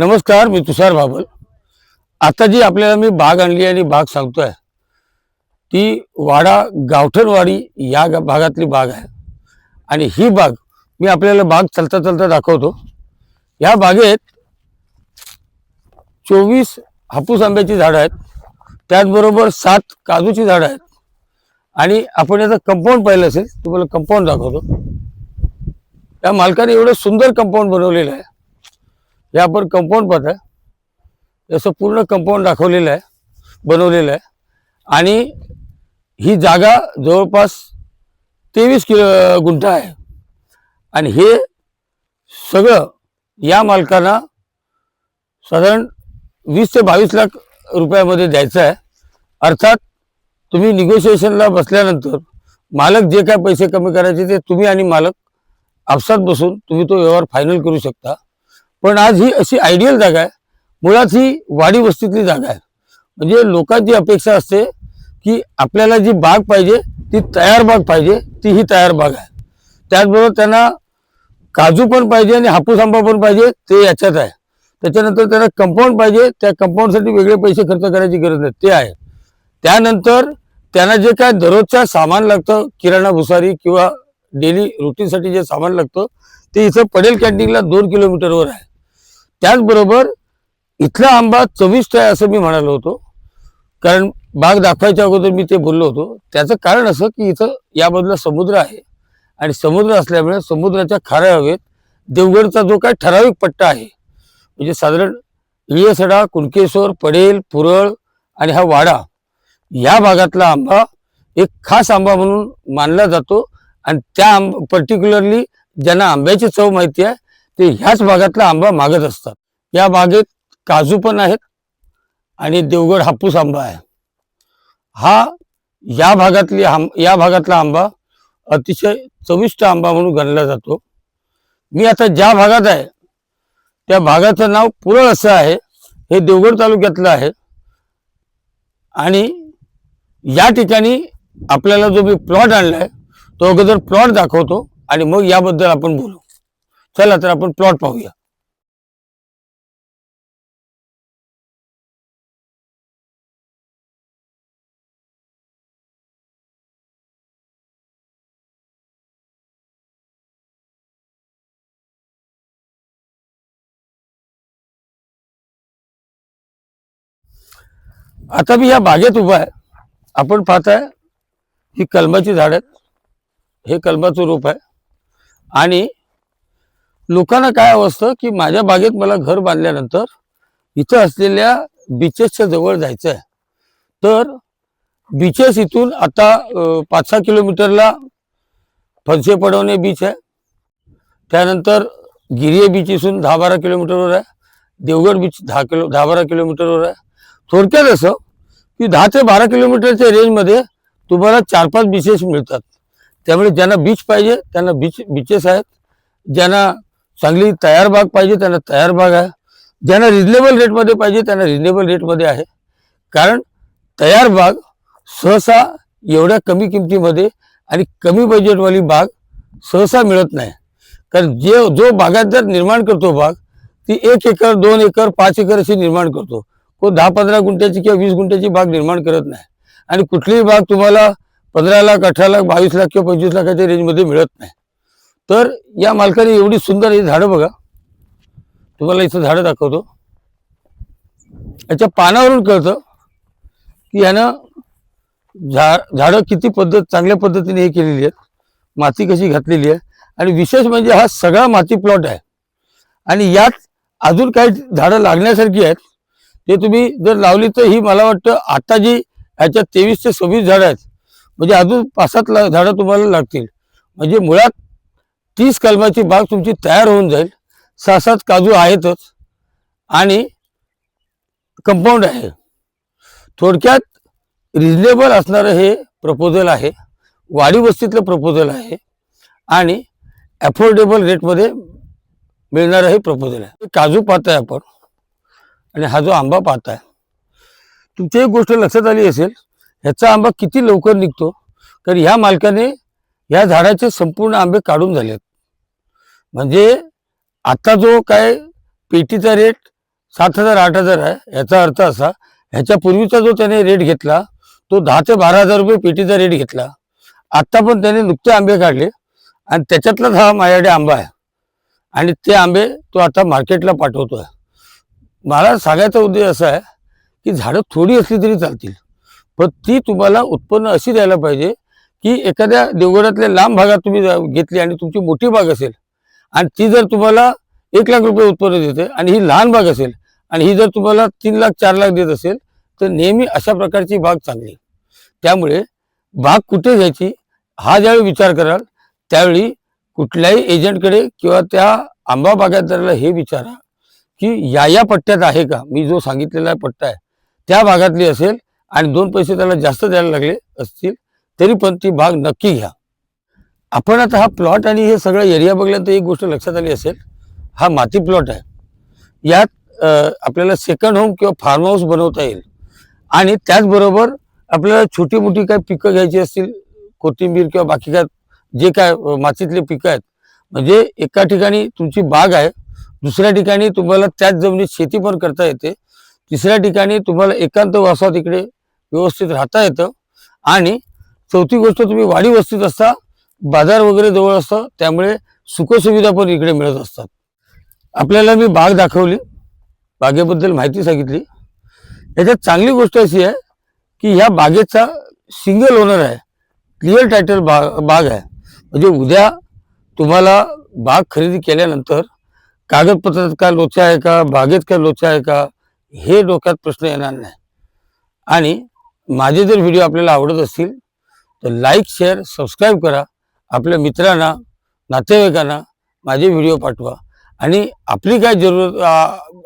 नमस्कार मी तुषार बाबल. आता जी आपल्याला मी बाग आणली आणि बाग सांगतोय ती वाडा गावठणवाडी या भागातली बाग आहे. आणि ही बाग मी आपल्याला बाग चलता चलता दाखवतो. या बागेत चोवीस हापूस आंब्याची झाडं आहेत. त्याचबरोबर सात काजूची झाडं आहेत. आणि आपण याचं कंपाऊंड पाहिलं असेल तुम्हाला कंपाऊंड दाखवतो. या मालकाने एवढं सुंदर कंपाऊंड बनवलेलं आहे. हे आपण कंपाऊंड पाहता असं पूर्ण कंपाऊंड दाखवलेलं आहे बनवलेलं आहे. आणि ही जागा जवळपास तेवीस किलो गुंठा आहे. आणि हे सगळं या मालकांना साधारण वीस ते बावीस लाख रुपयामध्ये द्यायचं आहे. अर्थात तुम्ही निगोशिएशनला बसल्यानंतर मालक जे काय पैसे कमी करायचे ते तुम्ही आणि मालक आपसात बसून तुम्ही तो व्यवहार फायनल करू शकता. पण आज ही अशी आयडियल जागा आहे. मुळात ही वाडी वस्तीतली जागा आहे. म्हणजे लोकांची अपेक्षा असते की आपल्याला जी बाग पाहिजे ती तयार बाग पाहिजे ती ही तयार बाग आहे. त्याचबरोबर त्यांना काजू पण पाहिजे आणि हापूस आंबा पण पाहिजे ते याच्यात आहे. त्याच्यानंतर त्यांना कंपाऊंड पाहिजे त्या कंपाऊंडसाठी वेगळे पैसे खर्च करायची गरज नाही ते आहे. त्यानंतर त्यांना जे काय दररोजच्या सामान लागतं किराणा भुसारी किंवा डेली रुटीनसाठी जे सामान लागतं ते इथं पडेल कॅन्टीनला दोन किलोमीटरवर आहे. त्याचबरोबर इथला आंबा चविष्ट आहे असं मी म्हणालो होतो. कारण बाग दाखवायच्या अगोदर मी ते बोललो होतो. त्याचं कारण असं की इथं यामधला समुद्र आहे. आणि समुद्र असल्यामुळे समुद्राच्या खाऱ्या हवेत देवगडचा जो काय ठराविक पट्टा आहे म्हणजे साधारण इळसडा कुणकेश्वर पडेल पुरळ आणि हा वाडा या भागातला आंबा एक खास आंबा म्हणून मानला जातो. आणि त्या आंब पर्टिक्युलरली ज्यांना आंब्याची चव माहिती आहे ते ह्याच भागातला आंबा मागत असतात. या बागेत काजू पण आहेत आणि देवगड हापूस आंबा आहे. हा या भागातली आंब या भागातला आंबा अतिशय चविष्ट आंबा म्हणून गणला जातो. मी आता ज्या भागात आहे त्या भागाचं नाव पुरळ असं आहे. हे देवगड तालुक्यातलं आहे. आणि या ठिकाणी आपल्याला जो मी प्लॉट आणला आहे तो अगोदर प्लॉट दाखवतो आणि मग याबद्दल आपण बोलू. चला तर आपण प्लॉट पाहूया. आता मी या बागेत उभा आहे. आपण पाहताय ही कलमाची झाड आहेत. हे कलमाचं रूप आहे. आणि लोकांना काय असतं की माझ्या बागेत मला घर बांधल्यानंतर इथं असलेल्या बीचेसच्या जवळ जायचं आहे तर बीचेस इथून आता पाच सहा किलोमीटरला फनसे पडवणे बीच आहे. त्यानंतर गिरिये बीच इथून दहा बारा किलोमीटरवर आहे. देवगड बीच दहा किलो दहा बारा किलोमीटरवर आहे. थोडक्यात असं की दहा ते बारा किलोमीटरच्या रेंजमध्ये तुम्हाला चार पाच बीचेस मिळतात. त्यामुळे ज्यांना बीच पाहिजे त्यांना बीच बीचेस आहेत. ज्यांना चांगली तयार बाग पाहिजे त्यांना तयार बाग आहे. ज्यांना रिजनेबल रेटमध्ये पाहिजे त्यांना रिजनेबल रेटमध्ये आहे. कारण तयार बाग सहसा एवढ्या कमी किमतीमध्ये आणि कमी बजेटवाली बाग सहसा मिळत नाही. कारण जे जो बागायतदार निर्माण करतो बाग ती एक एकर दोन एकर पाच एकर अशी निर्माण करतो. तो दहा पंधरा गुंठ्याची किंवा वीस गुंठ्याची बाग निर्माण करत नाही. आणि कुठलीही बाग तुम्हाला पंधरा लाख अठरा लाख बावीस लाख किंवा पंचवीस लाखाच्या रेंजमध्ये मिळत नाही. तर या मालकाने एवढी सुंदर ही झाडं बघा. तुम्हाला इथं झाडं दाखवतो. याच्या पानावरून कळतं की यानं झा झाडं किती पद्धत चांगल्या पद्धतीने हे केलेली आहेत. माती कशी घातलेली आहे. आणि विशेष म्हणजे हा सगळा माती प्लॉट आहे. आणि यात अजून काही झाडं लागण्यासारखी आहेत. ते तुम्ही जर लावली तर ही मला वाटतं आता जी ह्याच्यात तेवीस ते सव्वीस झाडं आहेत. म्हणजे अजून पाच सात ला झाडं तुम्हाला लागतील. म्हणजे मुळात तीस कलमाची बाग तुमची तयार होऊन जाईल. सहा सात काजू आहेतच आणि कंपाऊंड आहे. थोडक्यात रिजनेबल असणारं हे प्रपोजल आहे. वाडी वस्तीतलं प्रपोजल आहे आणि अफोर्डेबल रेटमध्ये मिळणारं हे प्रपोजल आहे. काजू पाहताय आपण आणि हा जो आंबा पाहताय. तुमची एक गोष्ट लक्षात आली असेल ह्याचा आंबा किती लवकर निघतो? कारण ह्या मालकाने ह्या झाडाचे संपूर्ण आंबे काढून झालेत. म्हणजे आता जो काय पेटीचा रेट सात हजार आठ हजार आहे याचा अर्थ असा ह्याच्या पूर्वीचा जो त्याने रेट घेतला तो दहा ते बारा हजार रुपये पेटीचा रेट घेतला. आत्ता पण त्याने नुकते आंबे काढले आणि त्याच्यातलाच हा माझ्याकडे आंबा आहे. आणि ते आंबे तो आता मार्केटला पाठवतो आहे मला सांगायचा उद्देश असा आहे की झाडं थोडी असली तरी चालतील पण ती तुम्हाला उत्पन्न अशी द्यायला पाहिजे की एखाद्या देवगडातल्या लांब भागात तुम्ही जा- घेतली आणि तुमची मोठी बाग असेल आणि ती जर तुम्हाला एक लाख रुपये उत्पन्न देते आणि ही लहान बाग असेल आणि ही जर तुम्हाला तीन लाख चार लाख देत असेल तर नेहमी अशा प्रकारची बाग चांगली. त्यामुळे बाग कुठे घ्यायची हा ज्यावेळी विचार कराल त्यावेळी कुठल्याही एजंटकडे किंवा त्या आंबा बागायतदाराला हे विचारा की या या पट्ट्यात आहे का? मी जो सांगितलेला पट्टा आहे त्या भागातली असेल आणि दोन पैसे त्याला जास्त द्यायला लागले असतील तरी पण ती बाग नक्की घ्या. आपण आता हा प्लॉट आणि हे सगळं एरिया बघल्यानंतर एक गोष्ट लक्षात आली असेल हा माती प्लॉट आहे. यात आपल्याला सेकंड होम किंवा फार्म हाऊस बनवता येईल. आणि त्याचबरोबर आपल्याला छोटी मोठी काय पिकं घ्यायची असतील कोथिंबीर किंवा बाकी काय जे काय मातीतले पिकं आहेत. म्हणजे एका ठिकाणी तुमची बाग आहे दुसऱ्या ठिकाणी तुम्हाला त्याच जमिनीत शेती पण करता येते. तिसऱ्या ठिकाणी तुम्हाला एकांत वासात इकडे व्यवस्थित राहता येतं. आणि चौथी गोष्ट तुम्ही वाडी वस्तीत असता बाजार वगैरे जवळ असतं त्यामुळे सुखसुविधा पण इकडे मिळत असतात. आपल्याला मी बाग दाखवली. बागेबद्दल माहिती सांगितली. याच्यात चांगली गोष्ट अशी आहे की ह्या बागेचा सिंगल ओनर आहे. क्लिअर टायटल बाग बाग आहे. म्हणजे उद्या तुम्हाला बाग खरेदी केल्यानंतर कागदपत्रात काय लोचा आहे का बागेत काय लोचा आहे का हे डोक्यात प्रश्न येणार नाही. आणि माझे जर व्हिडिओ आपल्याला आवडत असतील तर लाईक शेअर सबस्क्राईब करा. आपल्या मित्रांना नातेवाईकांना माझे व्हिडिओ पाठवा. आणि आपली काय जरूरत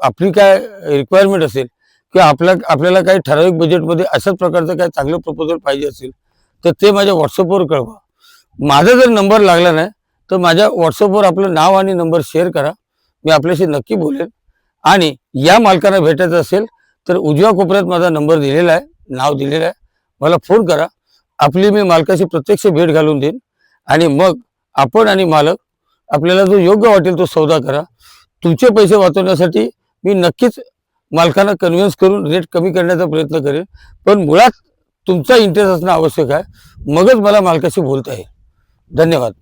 आपली काय रिक्वायरमेंट असेल किंवा आपल्या आपल्याला काही ठराविक बजेटमध्ये अशाच प्रकारचं काही चांगलं प्रपोजल पाहिजे असेल तर ते माझ्या व्हॉट्सअपवर कळवा. माझा जर नंबर लागला नाही तर माझ्या व्हॉट्सअपवर आपलं नाव आणि नंबर शेअर करा. मी आपल्याशी नक्की बोलेन. आणि या मालकांना भेटायचं असेल तर उजव्या कोपऱ्यात माझा नंबर दिलेला आहे नाव दिलेलं आहे. मला फोन करा. आपली मी मालकाशी प्रत्यक्ष भेट घालून देईन. आणि मग आपण आणि मालक आपल्याला जो योग्य वाटेल तो सौदा करा. तुमचे पैसे वाचवण्यासाठी मी नक्कीच मालकांना कन्व्हिन्स करून रेट कमी करण्याचा प्रयत्न करेन. पण मुळात तुमचा इंटरेस्ट असणं आवश्यक आहे. मगच मला मालकाशी बोलता येईल. धन्यवाद.